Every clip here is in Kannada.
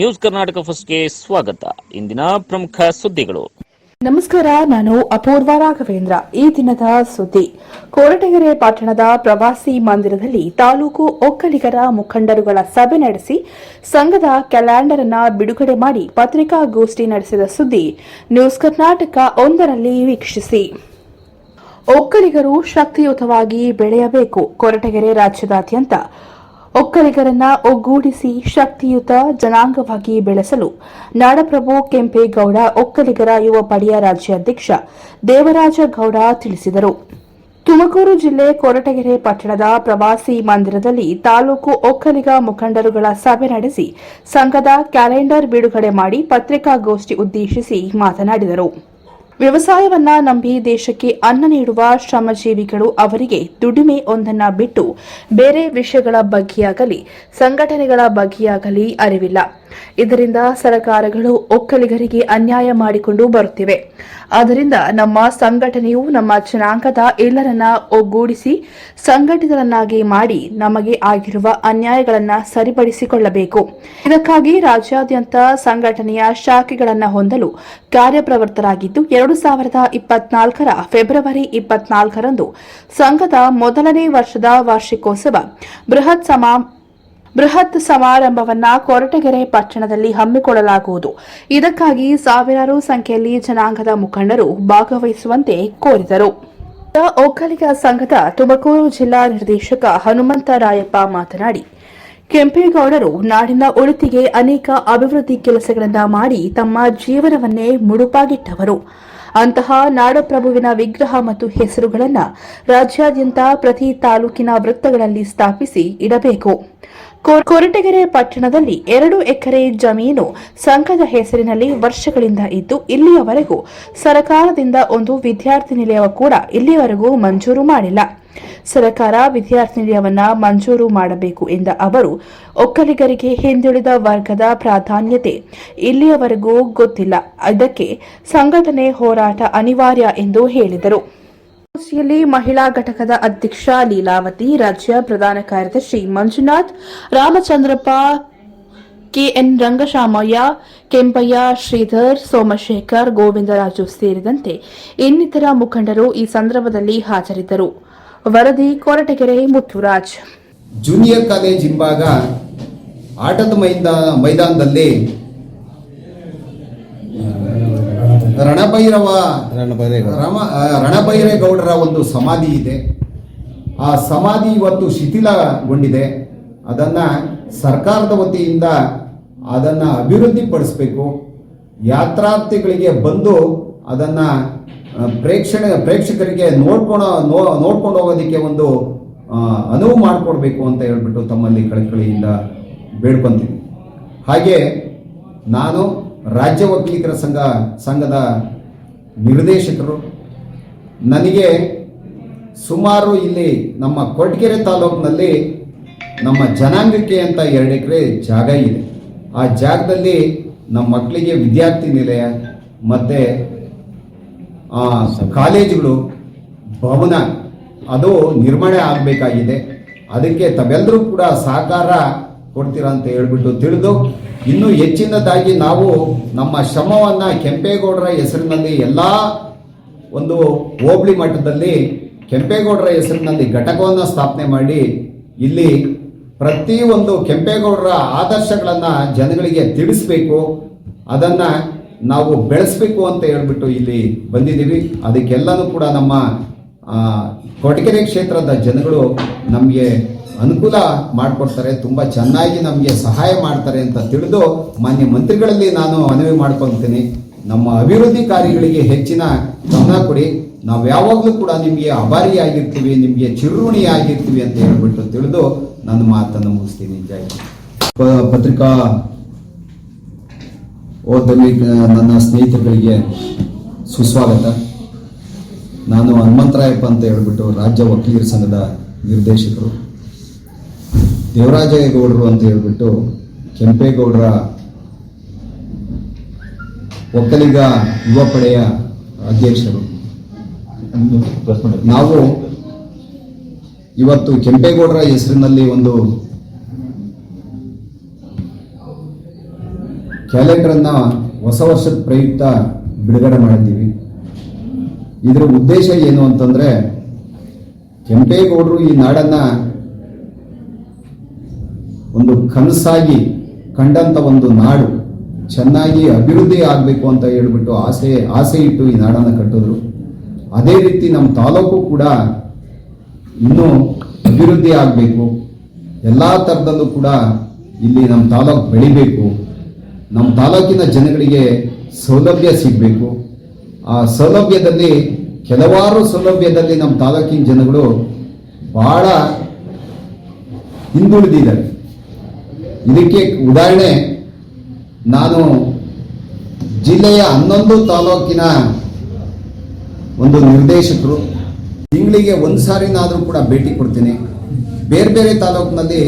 ನ್ಯೂಸ್ ಕರ್ನಾಟಕ ಫಸ್ಟ್ಗೆ ಸ್ವಾಗತ. ಇಂದಿನ ಪ್ರಮುಖ ಸುದ್ದಿಗಳು. ನಮಸ್ಕಾರ, ನಾನು ಅಪೂರ್ವ ರಾಘವೇಂದ್ರ. ಈ ದಿನದ ಸುದ್ದಿ. ಕೊರಟಗೆರೆ ಪಟ್ಟಣದ ಪ್ರವಾಸಿ ಮಂದಿರದಲ್ಲಿ ತಾಲೂಕು ಒಕ್ಕಲಿಗರ ಮುಖಂಡರುಗಳ ಸಭೆ ನಡೆಸಿ ಸಂಘದ ಕ್ಯಾಲೆಂಡರ್ ಅನ್ನು ಬಿಡುಗಡೆ ಮಾಡಿ ಪತ್ರಿಕಾಗೋಷ್ಠಿ ನಡೆಸಿದ ಸುದ್ದಿ. ನ್ಯೂಸ್ ಕರ್ನಾಟಕ ಒಂದರಲ್ಲಿ ವೀಕ್ಷಿಸಿ. ಒಕ್ಕಲಿಗರು ಶಕ್ತಿಯುತವಾಗಿ ಬೆಳೆಯಬೇಕು. ಕೊರಟಗೆರೆ ರಾಜ್ಯದಾದ್ಯಂತ ಒಕ್ಕಲಿಗರನ್ನ ಒಗ್ಗೂಡಿಸಿ ಶಕ್ತಿಯುತ ಜನಾಂಗವಾಗಿ ಬೆಳೆಸಲು ನಾಡಪ್ರಭು ಕೆಂಪೇಗೌಡ ಒಕ್ಕಲಿಗರ ಯುವ ಪಡೆಯ ರಾಜ್ಯಾಧ್ಯಕ್ಷ ದೇವರಾಜ ಗೌಡ ತಿಳಿಸಿದರು. ತುಮಕೂರು ಜಿಲ್ಲೆ ಕೊರಟಗೆರೆ ಪಟ್ಟಣದ ಪ್ರವಾಸಿ ಮಂದಿರದಲ್ಲಿ ತಾಲೂಕು ಒಕ್ಕಲಿಗ ಮುಖಂಡರುಗಳ ಸಭೆ ನಡೆಸಿ ಸಂಘದ ಕ್ಯಾಲೆಂಡರ್ ಬಿಡುಗಡೆ ಮಾಡಿ ಪತ್ರಿಕಾಗೋಷ್ಠಿ ಉದ್ದೇಶಿಸಿ ಮಾತನಾಡಿದರು. ವ್ಯವಸಾಯವನ್ನ ನಂಬಿ ದೇಶಕ್ಕೆ ಅನ್ನ ನೀಡುವ ಶ್ರಮಜೀವಿಗಳು ಅವರಿಗೆ ದುಡಿಮೆ ಒಂದನ್ನ ಬಿಟ್ಟು ಬೇರೆ ವಿಷಯಗಳ ಬಗ್ಗೆಯಾಗಲಿ, ಸಂಘಟನೆಗಳ ಬಗ್ಗೆಯಾಗಲಿ ಅರಿವಿಲ್ಲ. ಇದರಿಂದ ಸರಕಾರಗಳು ಒಕ್ಕಲಿಗರಿಗೆ ಅನ್ಯಾಯ ಮಾಡಿಕೊಂಡು ಬರುತ್ತಿವೆ. ಆದ್ದರಿಂದ ನಮ್ಮ ಸಂಘಟನೆಯು ನಮ್ಮ ಜನಾಂಗದ ಎಲ್ಲರನ್ನ ಒಗ್ಗೂಡಿಸಿ ಸಂಘಟಿತರನ್ನಾಗಿ ಮಾಡಿ ನಮಗೆ ಆಗಿರುವ ಅನ್ಯಾಯಗಳನ್ನ ಸರಿಪಡಿಸಿಕೊಳ್ಳಬೇಕು. ಇದಕ್ಕಾಗಿ ರಾಜ್ಯಾದ್ಯಂತ ಸಂಘಟನೆಯ ಶಾಖೆಗಳನ್ನು ಹೊಂದಲು ಕಾರ್ಯಪ್ರವೃತ್ತರಾಗಿದ್ದು, ಎರಡು ಸಾವಿರದ ಇಪ್ಪತ್ನಾಲ್ಕರ ಫೆಬ್ರವರಿ ಇಪ್ಪತ್ನಾಲ್ಕರಂದು ಸಂಘದ ಮೊದಲನೇ ವರ್ಷದ ವಾರ್ಷಿಕೋತ್ಸವ ಬೃಹತ್ ಸಮಾ ಬೃಹತ್ ಸಮಾರಂಭವನ್ನ ಕೊರಟಗೆರೆ ಪಟ್ಟಣದಲ್ಲಿ ಹಮ್ಮಿಕೊಳ್ಳಲಾಗುವುದು. ಇದಕ್ಕಾಗಿ ಸಾವಿರಾರು ಸಂಖ್ಯೆಯಲ್ಲಿ ಜನಾಂಗದ ಮುಖಂಡರು ಭಾಗವಹಿಸುವಂತೆ ಕೋರಿದರು. ಒಕ್ಕಲಿಗ ಸಂಘದ ತುಮಕೂರು ಜಿಲ್ಲಾ ನಿರ್ದೇಶಕ ಹನುಮಂತರಾಯಪ್ಪ ಮಾತನಾಡಿ, ಕೆಂಪೇಗೌಡರು ನಾಡಿನ ಉಳಿತಿಗೆ ಅನೇಕ ಅಭಿವೃದ್ಧಿ ಕೆಲಸಗಳನ್ನ ಮಾಡಿ ತಮ್ಮ ಜೀವನವನ್ನೇ ಮುಡುಪಾಗಿಟ್ಟವರು. ಅಂತಹ ನಾಡಪ್ರಭುವಿನ ವಿಗ್ರಹ ಮತ್ತು ಹೆಸರುಗಳನ್ನು ರಾಜ್ಯಾದ್ಯಂತ ಪ್ರತಿ ತಾಲೂಕಿನ ವೃತ್ತಗಳಲ್ಲಿ ಸ್ಥಾಪಿಸಿ ಇಡಬೇಕು. ಕೊರಟಗೆರೆ ಪಟ್ಟಣದಲ್ಲಿ ಎರಡು ಎಕರೆ ಜಮೀನು ಸಂಘದ ಹೆಸರಿನಲ್ಲಿ ವರ್ಷಗಳಿಂದ ಇದ್ದು ಇಲ್ಲಿಯವರೆಗೂ ಸರ್ಕಾರದಿಂದ ಒಂದು ವಿದ್ಯಾರ್ಥಿ ನಿಲಯ ಕೂಡ ಇಲ್ಲಿಯವರೆಗೂ ಮಂಜೂರು ಮಾಡಿಲ್ಲ. ಸರ್ಕಾರ ವಿದ್ಯಾರ್ಥಿ ನಿಲಯವನ್ನ ಮಂಜೂರು ಮಾಡಬೇಕು ಎಂದ ಅವರು, ಒಕ್ಕಲಿಗರಿಗೆ ಹಿಂದುಳಿದ ವರ್ಗದ ಪ್ರಾಧಾನ್ಯತೆ ಇಲ್ಲಿಯವರೆಗೂ ಗೊತ್ತಿಲ್ಲ. ಅದಕ್ಕೆ ಸಂಘಟನೆ ಹೋರಾಟ ಅನಿವಾರ್ಯ ಎಂದು ಹೇಳಿದರು. ಗೋಷ್ಠಿಯಲ್ಲಿ ಮಹಿಳಾ ಘಟಕದ ಅಧ್ಯಕ್ಷ ಲೀಲಾವತಿ, ರಾಜ್ಯ ಪ್ರಧಾನ ಕಾರ್ಯದರ್ಶಿ ಮಂಜುನಾಥ್, ರಾಮಚಂದ್ರಪ್ಪ, ಕೆಎನ್ ರಂಗಶಾಮಯ್ಯ, ಕೆಂಪಯ್ಯ ಶ್ರೀಧರ್, ಸೋಮಶೇಖರ್, ಗೋವಿಂದರಾಜು ಸೇರಿದಂತೆ ಇನ್ನಿತರ ಮುಖಂಡರು ಈ ಸಂದರ್ಭದಲ್ಲಿ ಹಾಜರಿದ್ದರು. ವರದಿ ಕೊರಟಗೆರೆ, ಮುತ್ತುರಾಜ್. ಜೂನಿಯರ್ ಕಾಲೇಜ್ ಹಿಂಭಾಗ ಆಟದ ಮೈದಾ ಮೈದಾನದಲ್ಲಿ ರಣಭೈರವ ರಮ ರಣಭೈರೇಗೌಡರ ಒಂದು ಸಮಾಧಿ ಇದೆ. ಆ ಸಮಾಧಿ ಇವತ್ತು ಶಿಥಿಲಗೊಂಡಿದೆ. ಅದನ್ನು ಸರ್ಕಾರದ ವತಿಯಿಂದ ಅದನ್ನು ಅಭಿವೃದ್ಧಿಪಡಿಸಬೇಕು. ಯಾತ್ರಾರ್ಥಿಗಳಿಗೆ ಬಂದು ಅದನ್ನು ಪ್ರೇಕ್ಷಣ ಪ್ರೇಕ್ಷಕರಿಗೆ ನೋಡ್ಕೊಳೋ ನೋ ನೋಡ್ಕೊಂಡು ಹೋಗೋದಕ್ಕೆ ಒಂದು ಅನುವು ಮಾಡಿಕೊಡ್ಬೇಕು ಅಂತ ಹೇಳ್ಬಿಟ್ಟು ತಮ್ಮಲ್ಲಿ ಕಳಕಳಿಯಿಂದ ಬೇಡ್ಕೊಂತೀನಿ. ಹಾಗೆ ನಾನು ರಾಜ್ಯ ವಕೀಲರ ಸಂಘ, ಸಂಘದ ನಿರ್ದೇಶಕರು, ನನಗೆ ಸುಮಾರು ಇಲ್ಲಿ ನಮ್ಮ ಕೊಟ್ಗೆರೆ ತಾಲೂಕಿನಲ್ಲಿ ನಮ್ಮ ಜನಾಂಗಕ್ಕೆ ಅಂತ ಎರಡು ಎಕರೆ ಜಾಗ ಇದೆ. ಆ ಜಾಗದಲ್ಲಿ ನಮ್ಮ ಮಕ್ಕಳಿಗೆ ವಿದ್ಯಾರ್ಥಿ ನಿಲಯ ಮತ್ತು ಕಾಲೇಜುಗಳು, ಭವನ, ಅದು ನಿರ್ಮಾಣ ಆಗಬೇಕಾಗಿದೆ. ಅದಕ್ಕೆ ತಾವೆಲ್ಲರೂ ಕೂಡ ಸಹಕಾರ ಕೊಡ್ತೀರಾ ಅಂತ ಹೇಳ್ಬಿಟ್ಟು ತಿಳಿದು ಇನ್ನೂ ಹೆಚ್ಚಿನದಾಗಿ ನಾವು ನಮ್ಮ ಶ್ರಮವನ್ನು ಕೆಂಪೇಗೌಡರ ಹೆಸರಿನಲ್ಲಿ ಎಲ್ಲ ಒಂದು ಹೋಬಳಿ ಮಟ್ಟದಲ್ಲಿ ಕೆಂಪೇಗೌಡರ ಹೆಸರಿನಲ್ಲಿ ಘಟಕವನ್ನು ಸ್ಥಾಪನೆ ಮಾಡಿ ಇಲ್ಲಿ ಪ್ರತಿ ಒಂದು ಕೆಂಪೇಗೌಡರ ಆದರ್ಶಗಳನ್ನು ಜನಗಳಿಗೆ ತಿಳಿಸ್ಬೇಕು, ಅದನ್ನು ನಾವು ಬೆಳೆಸಬೇಕು ಅಂತ ಹೇಳ್ಬಿಟ್ಟು ಇಲ್ಲಿ ಬಂದಿದ್ದೀವಿ. ಅದಕ್ಕೆಲ್ಲನೂ ಕೂಡ ನಮ್ಮ ಕೊಟಗೆರೆ ಕ್ಷೇತ್ರದ ಜನಗಳು ನಮಗೆ ಅನುಕೂಲ ಮಾಡಿಕೊಡ್ತಾರೆ, ತುಂಬ ಚೆನ್ನಾಗಿ ನಮಗೆ ಸಹಾಯ ಮಾಡ್ತಾರೆ ಅಂತ ತಿಳಿದು ಮಾನ್ಯ ಮಂತ್ರಿಗಳಲ್ಲಿ ನಾನು ಮನವಿ ಮಾಡ್ಕೊತೀನಿ ನಮ್ಮ ಅಭಿವೃದ್ಧಿ ಕಾರ್ಯಗಳಿಗೆ ಹೆಚ್ಚಿನ ಗಮನ ಕೊಡಿ. ನಾವು ಯಾವಾಗಲೂ ಕೂಡ ನಿಮಗೆ ಅಭಾರಿಯಾಗಿರ್ತೀವಿ ನಿಮಗೆ ಚಿರುಣಿಯಾಗಿರ್ತೀವಿ ಅಂತ ಹೇಳ್ಬಿಟ್ಟು ತಿಳಿದು ನನ್ನ ಮಾತನ್ನು ಮುಗಿಸ್ತೀನಿ. ಜೈ ಪತ್ರಿಕಾ ಓದಲಿ ನನ್ನ ಸ್ನೇಹಿತರುಗಳಿಗೆ ಸುಸ್ವಾಗತ. ನಾನು ಹನುಮಂತರಾಯಪ್ಪ ಅಂತ ಹೇಳ್ಬಿಟ್ಟು ರಾಜ್ಯ ವಕೀಲರ ಸಂಘದ ನಿರ್ದೇಶಕರು. ದೇವರಾಜೇಗೌಡರು ಅಂತ ಹೇಳ್ಬಿಟ್ಟು ಕೆಂಪೇಗೌಡರ ಒಕ್ಕಲಿಗ ಯುವ ಪಡೆಯ ಅಧ್ಯಕ್ಷರು. ನಾವು ಇವತ್ತು ಕೆಂಪೇಗೌಡರ ಹೆಸರಿನಲ್ಲಿ ಒಂದು ಕ್ಯಾಲೆಂಡರನ್ನ ಹೊಸ ವರ್ಷದ ಪ್ರಯುಕ್ತ ಬಿಡುಗಡೆ ಮಾಡಿದ್ದೀವಿ. ಇದರ ಉದ್ದೇಶ ಏನು ಅಂತಂದರೆ ಕೆಂಪೇಗೌಡರು ಈ ನಾಡನ್ನು ಒಂದು ಕನಸಾಗಿ ಕಂಡಂಥ ಒಂದು ನಾಡು ಚೆನ್ನಾಗಿ ಅಭಿವೃದ್ಧಿ ಆಗಬೇಕು ಅಂತ ಹೇಳ್ಬಿಟ್ಟು ಆಸೆ ಆಸೆ ಇಟ್ಟು ಈ ನಾಡನ್ನು ಕಟ್ಟಿದ್ರು. ಅದೇ ರೀತಿ ನಮ್ಮ ತಾಲೂಕು ಕೂಡ ಇನ್ನೂ ಅಭಿವೃದ್ಧಿ ಆಗಬೇಕು. ಎಲ್ಲ ಥರದಲ್ಲೂ ಕೂಡ ಇಲ್ಲಿ ನಮ್ಮ ತಾಲೂಕು ಬೆಳಿಬೇಕು. ನಮ್ಮ ತಾಲೂಕಿನ ಜನಗಳಿಗೆ ಸೌಲಭ್ಯ ಸಿಗಬೇಕು. ಆ ಸೌಲಭ್ಯದಲ್ಲಿ, ಕೆಲವಾರು ಸೌಲಭ್ಯದಲ್ಲಿ ನಮ್ಮ ತಾಲೂಕಿನ ಜನಗಳು ಭಾಳ ಹಿಂದುಳಿದಿದ್ದಾರೆ. ಇದಕ್ಕೆ ಉದಾಹರಣೆ, ನಾನು ಜಿಲ್ಲೆಯ ಹನ್ನೊಂದು ತಾಲೂಕಿನ ಒಂದು ನಿರ್ದೇಶಕರು. ತಿಂಗಳಿಗೆ ಒಂದು ಸಾರಿನಾದರೂ ಕೂಡ ಭೇಟಿ ಕೊಡ್ತೀನಿ. ಬೇರೆ ಬೇರೆ ತಾಲೂಕಿನಲ್ಲಿ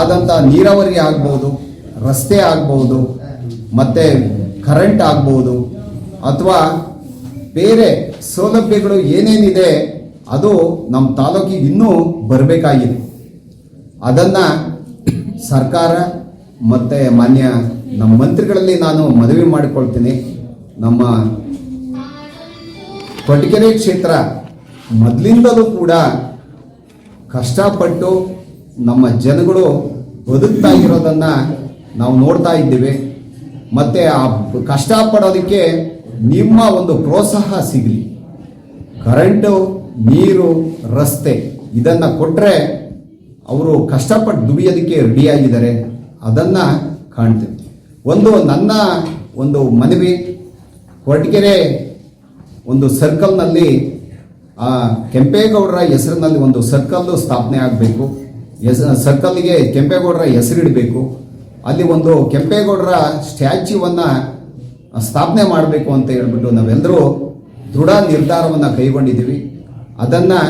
ಆದಂಥ ನೀರಾವರಿ ಆಗ್ಬೋದು, ರಸ್ತೆ ಆಗ್ಬೋದು, ಮತ್ತು ಕರೆಂಟ್ ಆಗ್ಬೋದು, ಅಥವಾ ಬೇರೆ ಸೌಲಭ್ಯಗಳು ಏನೇನಿದೆ, ಅದು ನಮ್ಮ ತಾಲೂಕಿಗೆ ಇನ್ನೂ ಬರಬೇಕಾಗಿದೆ. ಅದನ್ನು ಸರ್ಕಾರ ಮತ್ತು ಮಾನ್ಯ ನಮ್ಮ ಮಂತ್ರಿಗಳಲ್ಲಿ ನಾನು ಮನವಿ ಮಾಡಿಕೊಳ್ತೀನಿ. ನಮ್ಮ ಕೊಟ್ಟಿಗೆರೆ ಕ್ಷೇತ್ರ ಮೊದಲಿಂದಲೂ ಕೂಡ ಕಷ್ಟಪಟ್ಟು ನಮ್ಮ ಜನಗಳು ಬದುಕ್ತಾ ಇರೋದನ್ನು ನಾವು ನೋಡ್ತಾ ಇದ್ದೀವಿ. ಮತ್ತು ಆ ಕಷ್ಟಪಡೋದಕ್ಕೆ ನಿಮ್ಮ ಒಂದು ಪ್ರೋತ್ಸಾಹ ಸಿಗಲಿ. ಕರೆಂಟು, ನೀರು, ರಸ್ತೆ ಇದನ್ನು ಕೊಟ್ಟರೆ ಅವರು ಕಷ್ಟಪಟ್ಟು ದುಡಿಯೋದಕ್ಕೆ ರೆಡಿಯಾಗಿದ್ದಾರೆ ಅದನ್ನು ಕಾಣ್ತೀವಿ ಒಂದು ನನ್ನ ಒಂದು ಮನವಿ, ಕೊರಟಗೆರೆ ಒಂದು ಸರ್ಕಲ್ನಲ್ಲಿ ಆ ಕೆಂಪೇಗೌಡರ ಹೆಸರಿನಲ್ಲಿ ಒಂದು ಸರ್ಕಲ್ಲು ಸ್ಥಾಪನೆ ಆಗಬೇಕು. ಹೆಸ ಸರ್ಕಲ್ಗೆ ಕೆಂಪೇಗೌಡರ ಹೆಸರಿಡಬೇಕು ಅಲ್ಲಿ ಒಂದು ಕೆಂಪೇಗೌಡರ ಸ್ಟ್ಯಾಚ್ಯೂವನ್ನು ಸ್ಥಾಪನೆ ಮಾಡಬೇಕು ಅಂತ ಹೇಳ್ಬಿಟ್ಟು ನಾವೆಲ್ಲರೂ ದೃಢ ನಿರ್ಧಾರವನ್ನು ಕೈಗೊಂಡಿದ್ದೀವಿ. ಅದನ್ನು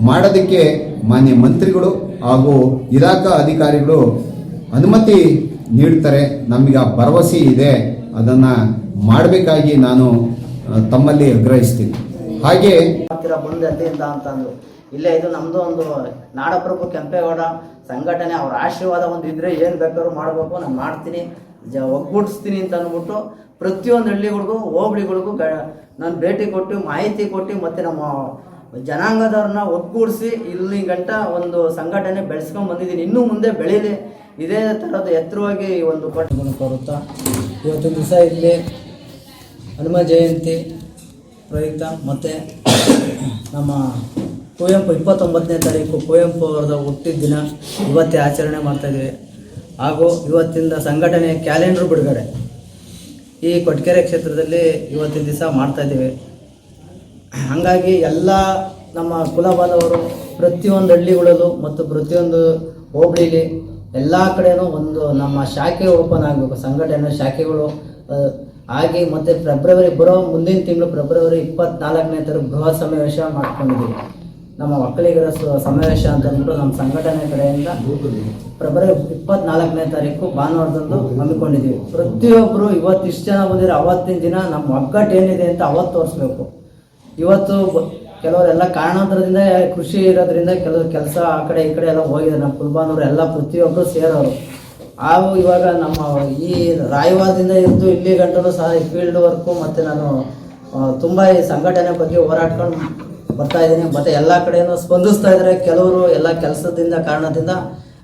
ಮಾಡೋದಕ್ಕೆ ಮಾನ್ಯ ಮಂತ್ರಿಗಳು ಹಾಗೂ ಇಲಾಖಾ ಅಧಿಕಾರಿಗಳು ಅನುಮತಿ ನೀಡ್ತಾರೆ, ನಮಗೆ ಆ ಭರವಸೆ ಇದೆ, ಅದನ್ನು ಮಾಡಬೇಕಾಗಿ ನಾನು ತಮ್ಮಲ್ಲಿ ಆಗ್ರಹಿಸ್ತೀನಿ. ಹಾಗೆ ಬಂದು ಅಲ್ಲಿಂದ ಅಂತಂದು ಇಲ್ಲೇ ಇದು ನಮ್ಮದು ಒಂದು ನಾಡಪ್ರಭು ಕೆಂಪೇಗೌಡ ಸಂಘಟನೆ, ಅವ್ರ ಆಶೀರ್ವಾದ ಒಂದು ಇದ್ರೆ ಏನು ಬೇಕಾದ್ರೂ ಮಾಡಬೇಕು, ನಾನು ಮಾಡ್ತೀನಿ, ಜ, ಒಗ್ಗೂಡಿಸ್ತೀನಿ ಅಂತ ಅಂದ್ಬಿಟ್ಟು ಪ್ರತಿಯೊಂದು ಹಳ್ಳಿಗಳಿಗೂ, ಹೋಬಳಿಗಳಿಗೂ ನಾನು ಭೇಟಿ ಕೊಟ್ಟು, ಮಾಹಿತಿ ಕೊಟ್ಟು ಮತ್ತು ನಮ್ಮ ಜನಾಂಗದವ್ರನ್ನ ಒಗ್ಗೂಡಿಸಿ ಇಲ್ಲಿ ಗಂಟ ಒಂದು ಸಂಘಟನೆ ಬೆಳೆಸ್ಕೊಂಡ್ ಬಂದಿದ್ದೀನಿ ಇನ್ನೂ ಮುಂದೆ ಬೆಳೀಲಿ. ಇದೇ ಥರದ ಎತ್ತರವಾಗಿ ಒಂದು ಪಟ್ಟಣ ಬರುತ್ತಾ ಇವತ್ತು ದಿವಸ ಇಲ್ಲಿ ಹನುಮ ಜಯಂತಿ ಪ್ರಯುಕ್ತ ಮತ್ತು ನಮ್ಮ ಕುವೆಂಪು ಇಪ್ಪತ್ತೊಂಬತ್ತನೇ ತಾರೀಕು ಕುವೆಂಪು ಅವರದ ಹುಟ್ಟಿದ ದಿನ ಇವತ್ತೇ ಆಚರಣೆ ಮಾಡ್ತಾಯಿದ್ದೀವಿ ಹಾಗೂ ಇವತ್ತಿಂದ ಸಂಘಟನೆ ಕ್ಯಾಲೆಂಡ್ರ್ ಬಿಡುಗಡೆ. ಈ ಕೊಟ್ಕೆರೆ ಕ್ಷೇತ್ರದಲ್ಲಿ ಇವತ್ತಿನ ದಿವಸ ಮಾಡ್ತಾಯಿದ್ದೀವಿ ಹಾಗಾಗಿ ಎಲ್ಲ ನಮ್ಮ ಕುಲ ಬಾಂಧವರು ಪ್ರತಿಯೊಂದು ಹಳ್ಳಿಗಳಲ್ಲೂ ಮತ್ತು ಪ್ರತಿಯೊಂದು ಹೋಬಳಿಲಿ ಎಲ್ಲ ಕಡೆಯೂ ಒಂದು ನಮ್ಮ ಶಾಖೆ ಓಪನ್ ಆಗಬೇಕು ಸಂಘಟನೆ ಶಾಖೆಗಳು ಆಗಿ ಮತ್ತು ಫೆಬ್ರವರಿ ಬರೋ ಮುಂದಿನ ತಿಂಗಳು ಫೆಬ್ರವರಿ ಇಪ್ಪತ್ನಾಲ್ಕನೇ ತಾರೀಕು ಗೃಹ ಸಮಾವೇಶ ಮಾಡ್ಕೊಂಡಿದ್ದೀವಿ. ನಮ್ಮ ಒಕ್ಕಲಿಗರ ಸಮಾವೇಶ ಅಂತ ಅಂದ್ಬಿಟ್ಟು ನಮ್ಮ ಸಂಘಟನೆ ಕಡೆಯಿಂದ ಫೆಬ್ರವರಿ ಇಪ್ಪತ್ನಾಲ್ಕನೇ ತಾರೀಕು ಭಾನುವಾರದಂದು ಹಮ್ಮಿಕೊಂಡಿದ್ದೀವಿ. ಪ್ರತಿಯೊಬ್ಬರು ಇವತ್ತು ಇಷ್ಟು ಜನ ಬಂದಿರೋ ಅವತ್ತಿನ ದಿನ ನಮ್ಮ ಒಗ್ಗಟ್ಟು ಏನಿದೆ ಅಂತ ಅವತ್ತು ತೋರಿಸ್ಬೇಕು. ಇವತ್ತು ಕೆಲವರೆಲ್ಲ ಕಾರಣಾಂತರದಿಂದ ಕೃಷಿ ಇರೋದ್ರಿಂದ ಕೆಲವರು ಕೆಲಸ ಆ ಕಡೆ ಈ ಕಡೆ ಎಲ್ಲ ಹೋಗಿದೆ. ನಮ್ಮ ಕುಲ್ಬಾನವ್ರು ಎಲ್ಲ ಪ್ರತಿಯೊಬ್ಬರು ಸೇರೋರು. ಹಾಗೂ ಇವಾಗ ನಮ್ಮ ಈ ರಾಯವಾದಿಂದ ಇದ್ದು ಇಲ್ಲಿ ಗಂಟಲು ಸಹ ಈ ಫೀಲ್ಡ್ ವರ್ಕು ಮತ್ತು ನಾನು ತುಂಬ ಈ ಸಂಘಟನೆ ಬಗ್ಗೆ ಹೋರಾಡ್ಕೊಂಡು ಬರ್ತಾ ಇದ್ದೀನಿ. ಮತ್ತು ಎಲ್ಲ ಕಡೆಯೂ ಸ್ಪಂದಿಸ್ತಾ ಇದ್ದಾರೆ ಕೆಲವರು ಎಲ್ಲ ಕೆಲಸದಿಂದ ಕಾರಣದಿಂದ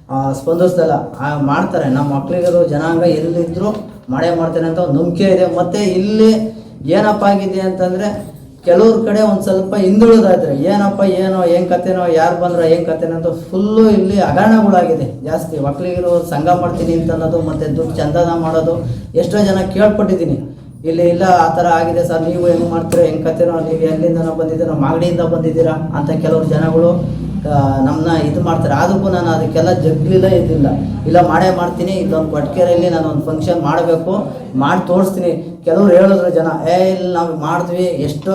ಆ, ಸ್ಪಂದಿಸ್ತಾ ಇಲ್ಲ ಆ, ಮಾಡ್ತಾರೆ. ನಮ್ಮ ಮಕ್ಕಳಿಗರು ಜನಾಂಗ ಎಲ್ಲಿದ್ದರೂ ಮಾಡೇ ಮಾಡ್ತೇನೆ ಅಂತ ಒಂದು ನಂಬಿಕೆ ಇದೆ. ಮತ್ತು ಇಲ್ಲಿ ಏನಪ್ಪ ಆಗಿದೆ ಅಂತಂದರೆ ಕೆಲವ್ರ ಕಡೆ ಒಂದು ಸ್ವಲ್ಪ ಹಿಂದುಳಿದಾದ್ರೆ, ಏನಪ್ಪ, ಏನೋ, ಏನ್ ಕತೆನೋ, ಯಾರು ಬಂದ್ರ ಏನ್ ಕತೆನೋ ಅಂತ ಫುಲ್ಲು ಇಲ್ಲಿ ಹಗರಣಗಳಾಗಿದೆ ಜಾಸ್ತಿ. ಒಕ್ಕಲಿಗರು ಸಂಘ ಮಾಡ್ತೀನಿ ಅಂತ ಅನ್ನೋದು, ಮತ್ತೆ ದುಡ್ಡು ಚಂದನ ಮಾಡೋದು, ಎಷ್ಟೋ ಜನ ಕೇಳ್ಪಟ್ಟಿದ್ದೀನಿ. ಇಲ್ಲಿ ಇಲ್ಲ, ಆ ಥರ ಆಗಿದೆ ಸರ್, ನೀವು ಹೆಂಗ್ ಮಾಡ್ತೀರಾ, ಹೆಂಗ್ ಕತೆನೋ, ನೀವು ಎಲ್ಲಿಂದನೋ ಬಂದಿದ್ದೀರೋ, ಮಾಗಡಿಯಿಂದ ಬಂದಿದ್ದೀರಾ ಅಂತ ಕೆಲವ್ರು ಜನಗಳು ನಮ್ಮನ್ನ ಇದು ಮಾಡ್ತಾರೆ. ಆದಕ್ಕೂ ನಾನು ಅದಕ್ಕೆಲ್ಲ ಜಗ್ಲಿಲ್ಲ ಇದಿಲ್ಲ ಇಲ್ಲ, ಮಾಡೇ ಮಾಡ್ತೀನಿ ಇಲ್ಲೊಂದು ಕೊಟ್ಕೆರೆಯಲ್ಲಿ ನಾನು ಒಂದು ಫಂಕ್ಷನ್ ಮಾಡಬೇಕು, ಮಾಡಿ ತೋರಿಸ್ತೀನಿ. ಕೆಲವ್ರು ಹೇಳಿದ್ರು ಜನ, ಏ, ಇಲ್ಲಿ, ನಾವು ಮಾಡಿದ್ವಿ, ಎಷ್ಟೋ